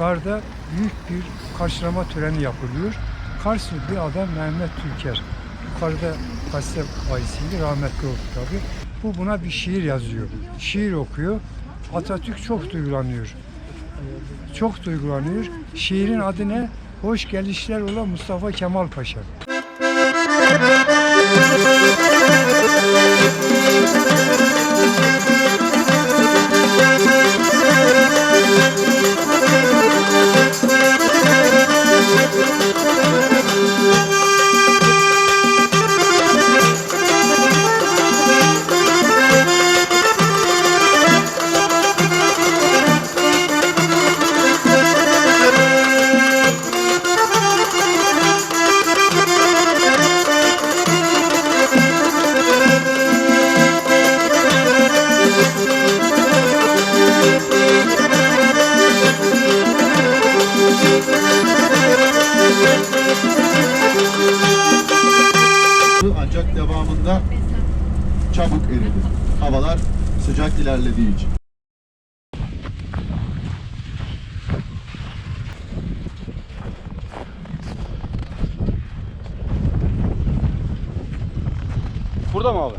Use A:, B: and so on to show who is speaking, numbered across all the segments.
A: garda büyük bir karşılama töreni yapılıyor. Karslı adam Mehmet Türker. Yukarıda gazete bayisiydi, rahmetli oldu tabi. Bu buna bir şiir yazıyor. Şiir okuyor. Atatürk çok duygulanıyor. Çok duygulanıyor. Şiirin adı ne? Hoş gelişler olan Mustafa Kemal Paşa.
B: ancak sıcak ilerlediği için.
C: Burada mı abi?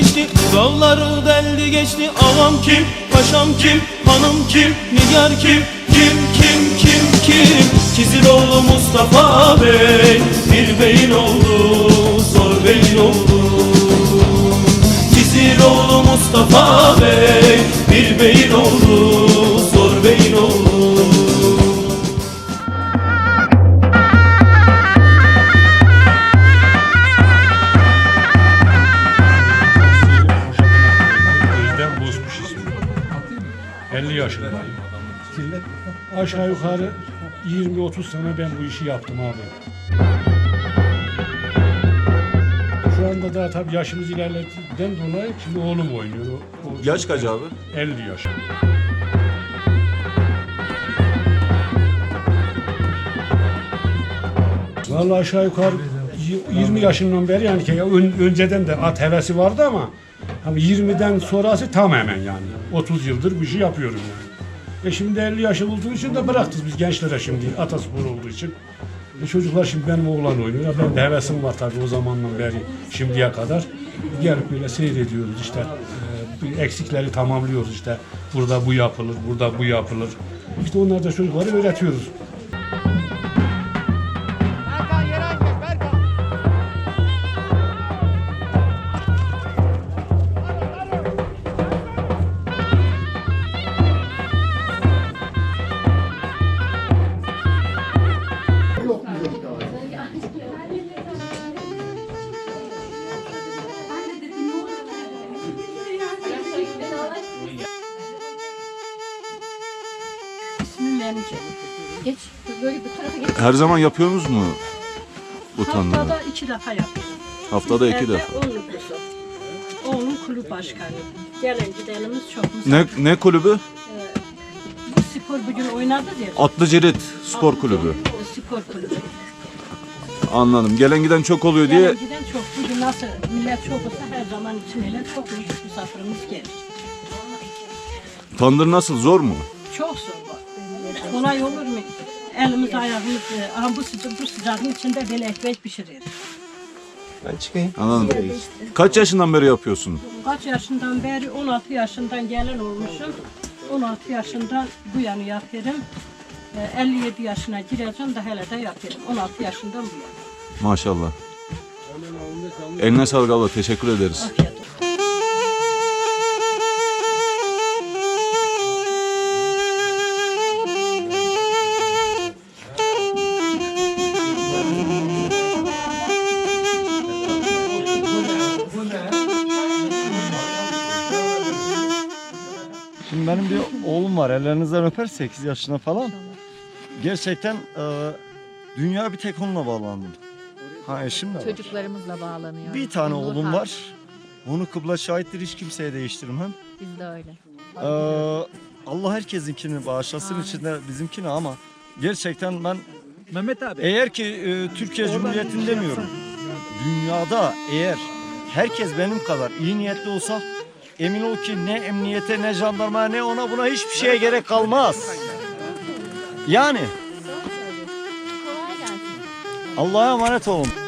D: Geçti. Dağları deldi geçti. Ağam kim? Paşam kim? Hanım kim? Nigar kim? Kim kim kim kim? Kiziroğlu Mustafa Bey. Bir beyin oldu zor beyin oldu. Kiziroğlu Mustafa Bey. Bir beyin oldu,
E: 50 yaşındayım. Aşağı yukarı 20-30 sene ben bu işi yaptım abi. Şu anda da tabii yaşımız ilerlediğinden dolayı şimdi oğlum oynuyor. O, o
F: Yaş kaç abi?
E: 50 yaş. Vallahi aşağı yukarı y- 20 yaşından beri yani ki önceden de at hevesi vardı ama hani 20'den sonrası tamamen yani 30 yıldır bu işi yapıyorum yani. E şimdi 50 yaşı bulduğu için de bıraktık biz gençlere şimdi ataspor olduğu için. E çocuklar şimdi benim oğlan oynuyor. Ben de hevesim var tabii o zamandan beri şimdiye kadar. Gelip böyle seyrediyoruz işte. E, eksikleri tamamlıyoruz işte. Burada bu yapılır, burada bu yapılır. İşte onları da çocuklara öğretiyoruz.
G: Menice. Geç. Böyle bir tarafa geç.
F: Her zaman yapıyorsunuz mu bu tanrıları?
H: Haftada iki defa yapıyoruz.
F: Haftada iki defa.
H: on nüfusu. Oğlum kulüp başkanı. Gelen gidenimiz çok.
F: Ne, ne kulübü?
H: Ee, spor bugün oynadı diye.
F: Atlıcirit Spor Kulübü.
H: Spor kulübü.
F: Anladım. Gelen giden çok oluyor diye
H: Gelen giden çok. Bugün nasıl millet çok olsa her zaman için hele çok misafirimiz gelir.
F: tandır nasıl zor mu?
H: Çok zor. Kolay olur mu? Elimiz ayağımız, e, aha bu sıcak, bu sıcağın içinde böyle ekmek pişirir.
F: Anladım. Kaç yaşından beri yapıyorsun?
H: Kaç yaşından beri 16 yaşından gelen olmuşum. 16 yaşından bu yana yapıyorum. E, 57 yaşına gireceğim de hele de yapıyorum. 16 yaşından bu yana.
F: Maşallah. Eline sağlık abla. Teşekkür ederiz.
H: Afiyet
I: Şimdi benim bir oğlum var. Ellerinizden öper 8 yaşında falan. Gerçekten e, dünya bir tek onunla bağlandım. Ha eşim de var.
G: Çocuklarımızla bağlanıyor.
I: Bir tane
G: Umlu
I: oğlum
G: Hak.
I: var. Bunu kıbla şahittir hiç kimseye değiştirmem.
G: Biz de öyle.
I: Ee, Allah herkesinkini bağışlasın içinde bizimkini ama gerçekten ben
C: Mehmet abi.
I: eğer ki e, Türkiye Cumhuriyeti'ni demiyorum. Dünyada eğer herkes benim kadar iyi niyetli olsa emin ol ki ne emniyete ne jandarmaya ne ona buna hiçbir şeye gerek kalmaz. Yani. Allah'a emanet olun.